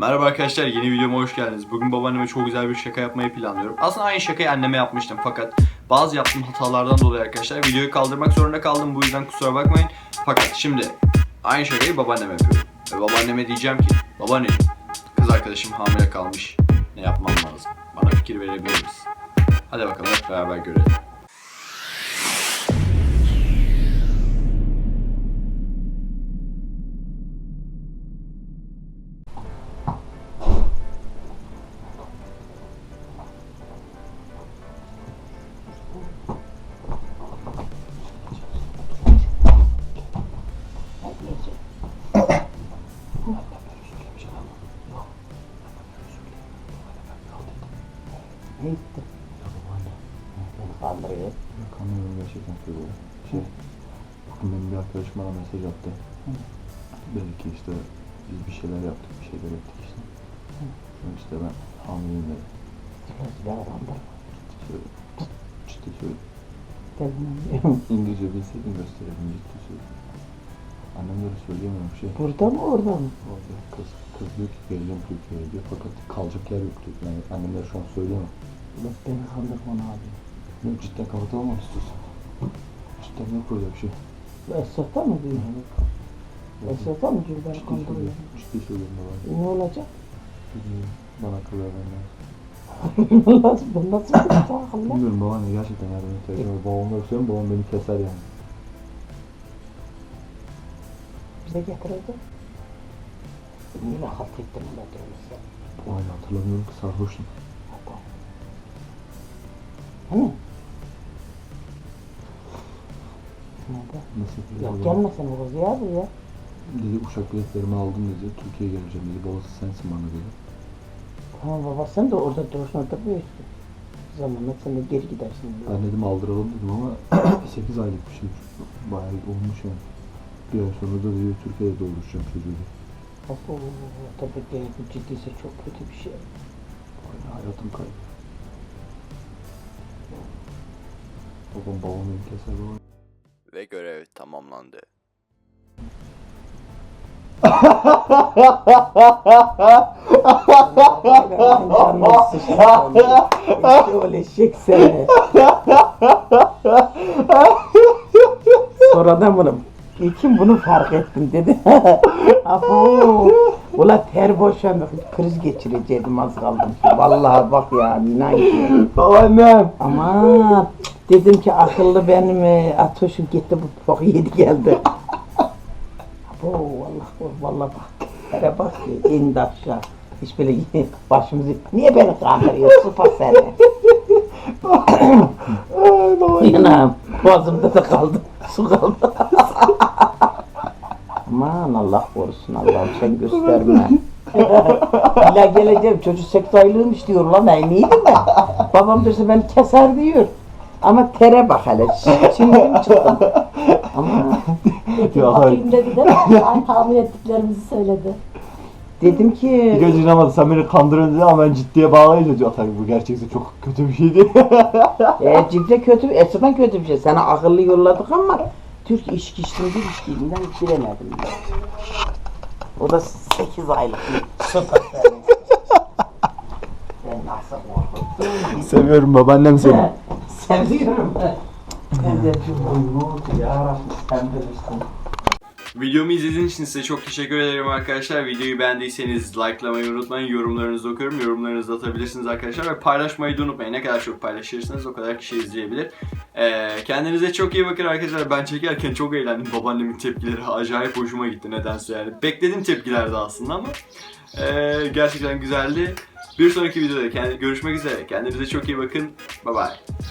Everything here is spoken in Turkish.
Merhaba arkadaşlar yeni videoma hoş geldiniz. Bugün babaanneme çok güzel bir şaka yapmayı planlıyorum. Aslında aynı şakayı anneme yapmıştım fakat bazı yaptığım hatalardan dolayı arkadaşlar videoyu kaldırmak zorunda kaldım. Bu yüzden kusura bakmayın. Fakat şimdi aynı şakayı babaanneme yapıyorum. Ve babaanneme diyeceğim ki babaanne kız arkadaşım hamile kalmış. Ne yapmam lazım? Bana fikir verebilir misin? Hadi bakalım hep beraber görelim. Ne gitti? Beni kandırıyor. Gerçekten söylüyorum. Şey, bugün benim bir arkadaşım bana mesaj attı. Dedi ki işte biz bir şeyler yaptık, bir şeyler ettik işte. Sonra işte ben hamileyim dedi. Beni kandırma. Şöyle, söylüyorum. Dedim, İngilizce bilseydim gösterirdim ciddi söylüyorum. Annem böyle söyleyemiyorum şey. Burada mı orada mı? Orada kız, kız diyor ki geleceğim Türkiye'ye diyor fakat kalacak yer yok diyor. Yani annemler şu an söyleyemem. Bak beni kandırma abi. Yok cidden kapatalım mı istiyorsan? Cidden yok böyle bir şey. Esat'a mı diyor? Esat'a mı diyor beni Ciddi kandırıyor? söylüyorum. Ciddi söylüyorum baba. E, ne olacak? Bilmiyorum. Bana akıl vermen lazım. nasıl, bu nasıl bir akıllı? Bilmiyorum babaanne gerçekten yardım ihtiyacım var. Babamla öpüyorum babam beni keser yani. Bize getirecek. Yine halt ettim ona diyorsa. Babaanne hatırlamıyorum ki sarhoştum. Hani? Nerede? Nasıl? Ya kız ya. Dedi uçak biletlerimi aldım dedi. Türkiye'ye geleceğim dedi. Babası sensin bana dedi. Tamam baba sen de orada durursun orada büyürsün. Zamanla sen de geri gidersin. diyor. Ben dedim aldıralım dedim ama 8 aylık bir şey. Bayağı olmuş yani. Bir ay sonra da diyor Türkiye'de doğuracağım çocuğu. tabii ki bu ciddiyse çok kötü bir şey. Bayağı hayatım kaydı. Babam babam beni keser baba. Ve görev tamamlandı. Eşek seni. Sonradan bunu kim bunu fark ettim dedi. Afu. Ula ter boşandı. Kriz geçirecektim az kaldım. Vallahi bak ya inan ki. Babaannem. Aman dedim ki akıllı benim e, Atoş'um gitti bu poku yedi geldi. Abo vallahi vallahi bak. Hele bak ki indi aşağı. Hiç böyle başımızı niye beni kandırıyor sıpa seni. Yanağım boğazımda da kaldı. Su kaldı. Aman Allah korusun Allah'ım sen gösterme. İlla geleceğim çocuk 8 aylığıymış diyor lan neydim ben. Babam derse beni keser diyor. Ama tere bak hele. Şimdi çıktım. Ama Ya hayır. Bakayım dedi mi? Ay tahmin ettiklerimizi söyledi. dedim ki önce inanmadı sen beni kandırıyorsun dedi ama ben ciddiye bağlayınca diyor tabii bu gerçekten çok kötü bir şeydi. e, ciddi kötü, eskiden kötü bir şey. Sana akıllı yolladık ama Türk iş kişinin bir işkiğinden giremedim ben. O da 8 aylık bir sıfır sene. Ben nasıl korkuttum. Seviyorum babaannem seni. Seviyorum. Ben de bir ne oldu ya Rabbim sen bilirsin. Videomu izlediğiniz için size çok teşekkür ederim arkadaşlar. Videoyu beğendiyseniz likelamayı unutmayın. Yorumlarınızı okuyorum. Yorumlarınızı atabilirsiniz arkadaşlar. Ve paylaşmayı da unutmayın. Ne kadar çok paylaşırsanız o kadar kişi izleyebilir. Ee, kendinize çok iyi bakın arkadaşlar. Ben çekerken çok eğlendim. Babaannemin tepkileri acayip hoşuma gitti nedense yani. Beklediğim tepkilerdi aslında ama. ee, gerçekten güzeldi. Bir sonraki videoda kendi, görüşmek üzere. Kendinize çok iyi bakın. Bye bye.